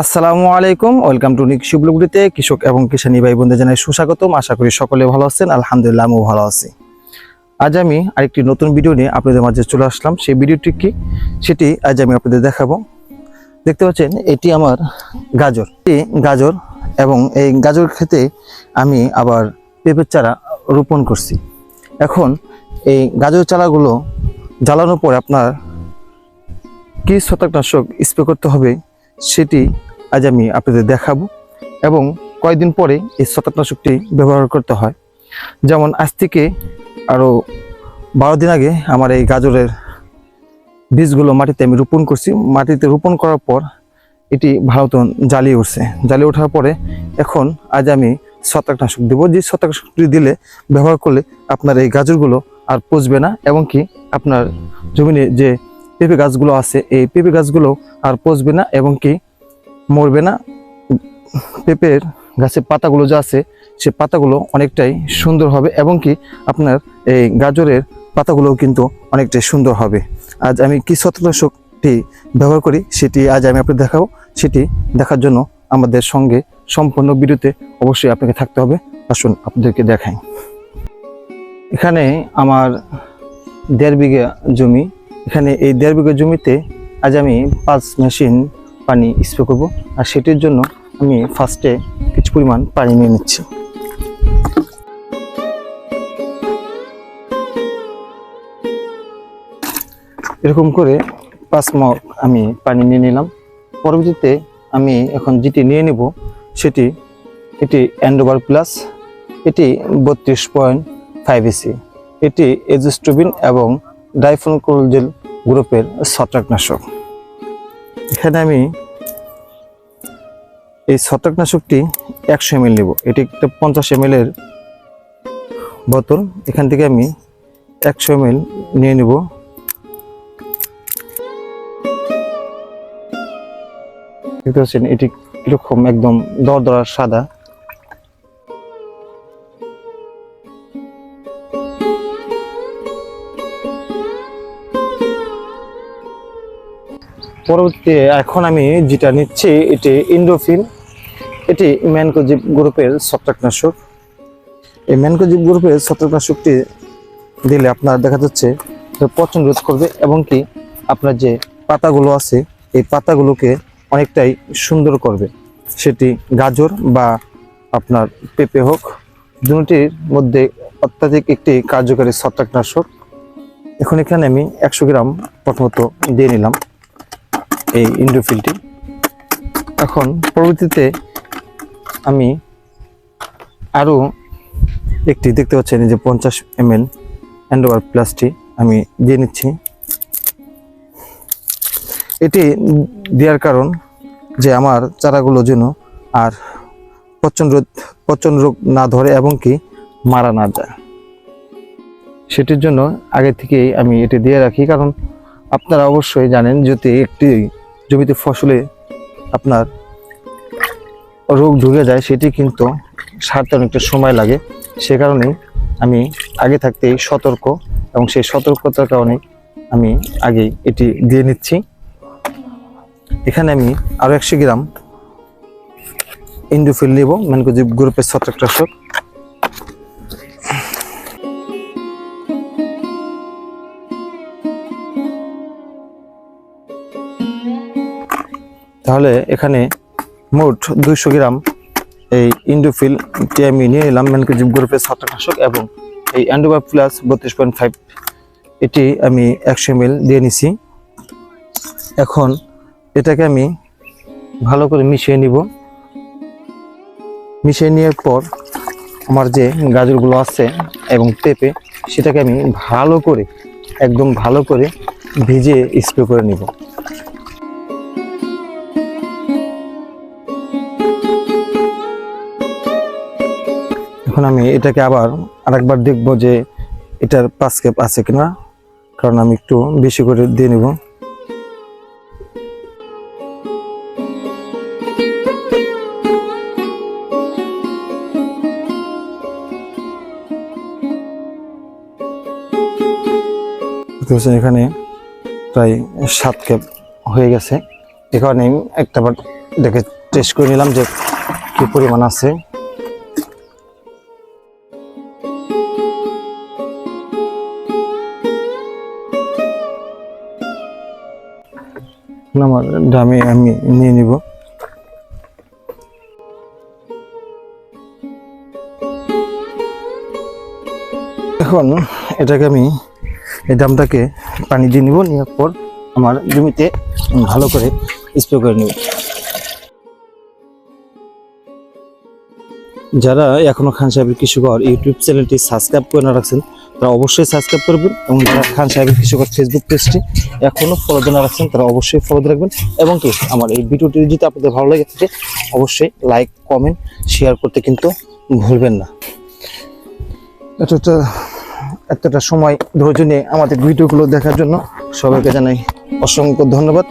আসসালামু আলাইকুম, welcome to নিক শিবলগুড়িতে কৃষক এবং কিষানী ভাই বোনদের জানাই সুস্বাগতম। আশা করি সকলে ভালো আছেন, আলহামদুলিল্লাহ আমিও ভালো আছি। আজ আমি আরেকটি নতুন ভিডিও নিয়ে আপনাদের মাঝে চলে আসলাম। সেই ভিডিওটি কি? সেটি আজ আমি আপনাদের দেখাবো। দেখতে পাচ্ছেন, এটি আমার গাজর। এটি গাজর এবং এই গাজর খেতে আমি আবার পেঁপের চারা রোপণ করছি। এখন এই গাজর চারাগুলো জ্বালানোর পর আপনার কি শতকনাশক স্প্রে করতে হবে সেটি আজ আমি আপনাদের দেখাবো এবং কয়েকদিন পরে এই শতকনাশকটি ব্যবহার করতে হয়। যেমন আজ থেকে আরও বারো দিন আগে আমার এই গাজরের বীজগুলো মাটিতে আমি রোপণ করছি। মাটিতে রোপণ করার পর এটি মতন জ্বালিয়ে উঠছে। জ্বালিয়ে ওঠার পরে এখন আজ আমি শতকনাশক দেবো। যে শতকনাশকটি দিলে ব্যবহার করলে আপনার এই গাজরগুলো আর পচবে না এবং কি আপনার জমিনে যে পেঁপে গাছগুলো আছে, এই পেঁপে গাছগুলো আর পচবে না এবং কি মরবে না। পেঁপের গাছের পাতাগুলো যা আছে, সে পাতাগুলো অনেকটাই সুন্দর হবে এবং কি আপনার এই গাজরের পাতাগুলোও কিন্তু অনেকটাই সুন্দর হবে। আজ আমি কি শতনাশকটি ব্যবহার করি সেটি আজ আমি আপনাকে দেখাবো। সেটি দেখার জন্য আমাদের সঙ্গে সম্পূর্ণ ভিডিওতে অবশ্যই আপনাকে থাকতে হবে। আসুন আপনাদেরকে দেখাই। এখানে আমার দেড় বিঘা জমি। এখানে এই দেড় বিঘা জমিতে আজ আমি পাঁচ মেশিন পানি স্প্রে করব। আর সেটির জন্য আমি ফার্স্টে কিছু পরিমাণ পানি নিয়ে নিচ্ছি। এরকম করে পাঁচ মগ আমি পানি নিয়ে নিলাম। পরবর্তীতে আমি এখন যেটি নিয়ে নেব, সেটি এটি অ্যান্ডোবার প্লাস এটি বত্রিশ পয়েন্ট ফাইভ এসি এটি এজস্টোবিন এবং ডাইফোনকোলজেল গ্রুপের ছত্রাকনাশক। এখানে আমি এই ছত্রাকনাশকটি একশো এম নেব। এটি একটা পঞ্চাশ এম এর বোতল। এখান থেকে আমি একশো এম নিয়ে নেব। দেখতে পাচ্ছেন, এটি এরকম একদম দরদরা সাদা। পরবর্তী এখন আমি যেটা নিচ্ছি, এটি ইন্ডোফিন এটি ম্যানকোজিব গ্রুপের ছত্রাকনাশক। এই ম্যানকোজিব গ্রুপের ছত্রাকনাশকটি দিলে আপনার দেখা যাচ্ছে পচন রোধ করবে এবং কি আপনার যে পাতাগুলো আছে, এই পাতাগুলোকে অনেকটাই সুন্দর করবে। সেটি গাজর বা আপনার পেঁপে হোক, দুটির মধ্যে অত্যাধিক একটি কার্যকারী ছত্রাকনাশক। এখন এখানে আমি একশো গ্রাম প্রথমত দিয়ে নিলাম। এই ইন্ডোফিলটি এখন পরবর্তীতে আমি আরও একটি দেখতে পাচ্ছেন যে পঞ্চাশ এম এল অ্যান্ডোয়ার প্লাসটি আমি দিয়ে নিচ্ছি। এটি দেওয়ার কারণ যে আমার চারাগুলো যেন আর পচন রোগ পচন রোগ না ধরে এবং কি মারা না যায়। সেটির জন্য আগে থেকেই আমি এটি দিয়ে রাখি, কারণ আপনারা অবশ্যই জানেন যদি একটি জমিতে ফসলে আপনার রোগ ঢুকে যায়, সেটি কিন্তু সারতে অনেকটা সময় লাগে। সে কারণেই আমি আগে থাকতেই সতর্ক এবং সেই সতর্কতার কারণে আমি আগেই এটি দিয়ে নিচ্ছি। এখানে আমি আরও একশো গ্রাম ইন্ডোফিল নেব ম্যানকোজিব গ্রুপের ছত্রাকনাশক। তাহলে এখানে মোট দুইশো গ্রাম এই ইন্ডোফিলটি আমি নিয়ে নিলাম ম্যানকোজিব গ্রুপের ছত্রাকনাশক, এবং এই অ্যান্ডোবার প্লাস বত্রিশ পয়েন্ট ফাইভ এটি আমি একশো এম দিয়ে নিছি। এখন এটাকে আমি ভালো করে মিশিয়ে নিব। মিশিয়ে নেওয়ার পর আমার যে গাজরগুলো আছে এবং পেঁপে, সেটাকে আমি ভালো করে, একদম ভালো করে ভিজে স্প্রে করে নিব। এখন আমি এটাকে আবার আরেকবার দেখব যে এটার পাঁচ ক্যাপ আছে কিনা, কারণ আমি একটু বেশি করে দিয়ে নেব। এখানে প্রায় সাত ক্যাপ হয়ে গেছে। এখানে একটা বার এটাকে টেস্ট করে নিলাম যে কি পরিমাণ আছে। আমার দামে আমি নিয়ে নিব। এখন এটাকে আমি, এই দামটাকে পানি দিয়ে নিব, নেওয়ার পর আমার জমিতে ভালো করে স্প্রে করে নেব। যারা এখনও খান সাহেবের কৃষকর ইউটিউব চ্যানেলটি সাবস্ক্রাইব করে না রাখছেন তারা অবশ্যই সাবস্ক্রাইব করবেন এবং যারা খান সাহেবের কৃষকর ফেসবুক পেজটি এখনও ফলো না রাখছেন তারা অবশ্যই ফলো রাখবেন। এবং কি, আমার এই ভিডিওটি যদি আপনাদের ভালো লাগে থাকে, অবশ্যই লাইক কমেন্ট শেয়ার করতে কিন্তু ভুলবেন না। এতটা এতটা সময় ধৈর্য নিয়ে আমাদের ভিডিওগুলো দেখার জন্য সবাইকে জানাই অসংখ্য ধন্যবাদ।